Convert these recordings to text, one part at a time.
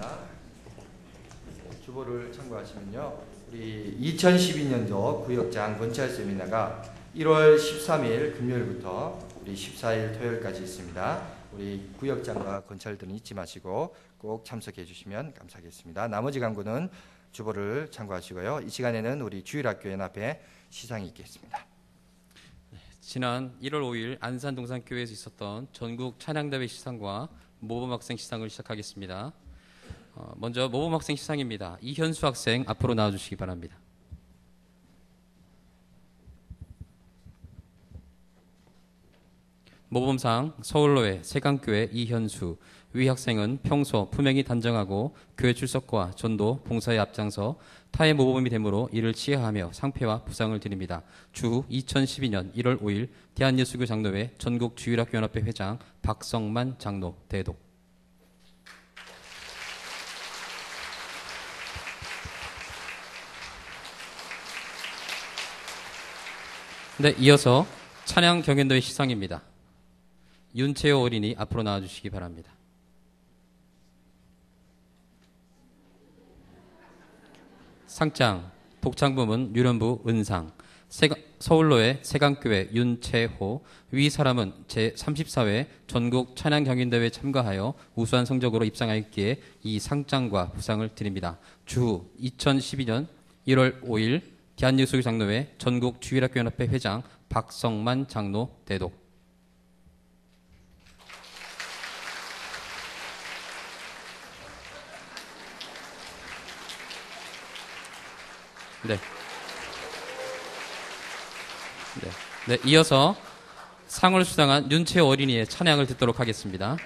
기도하겠습니다. 주보를 참고하시면요. 우리 2012년도 구역장 건찰 세미나가 1월 13일 금요일부터 우리 14일 토요일까지 있습니다. 우리 구역장과 건찰들은 잊지 마시고 꼭 참석해 주시면 감사하겠습니다. 나머지 강구는 주보를 참고하시고요. 이 시간에는 우리 주일학교 연합회 시상이 있겠습니다. 지난 1월 5일 안산 동산교회에서 있었던 전국 찬양대회 시상과 모범 학생 시상을 시작하겠습니다. 어, 먼저 모범 학생 시상입니다. 이현수 학생 앞으로 나와주시기 바랍니다. 모범상 서울로의 세강교회 이현수 위 학생은 평소 품행이 단정하고 교회 출석과 전도, 봉사에 앞장서 타의 모범이 되므로 이를 치하하며 상패와 부상을 드립니다. 주 2012년 1월 5일 대한예수교 장로회 전국 주일학교 연합회 회장 박성만 장로 대독. 네, 이어서 찬양 경연도의 시상입니다. 윤채호 어린이 앞으로 나와주시기 바랍니다. 상장 독창부문 유련부 은상 세가, 서울로의 세강교회 윤채호 위 사람은 제34회 전국 찬양 경연대회에 참가하여 우수한 성적으로 입상하였기에 이 상장과 부상을 드립니다. 주 2012년 1월 5일 대한예수교 장로회 전국 주일학교 연합회 회장 박성만 장로 대독 네. 네. 네, 이어서 상을 수상한 윤채 어린이의 찬양을 듣도록 하겠습니다.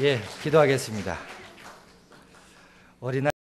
예, 기도하겠습니다. 어린아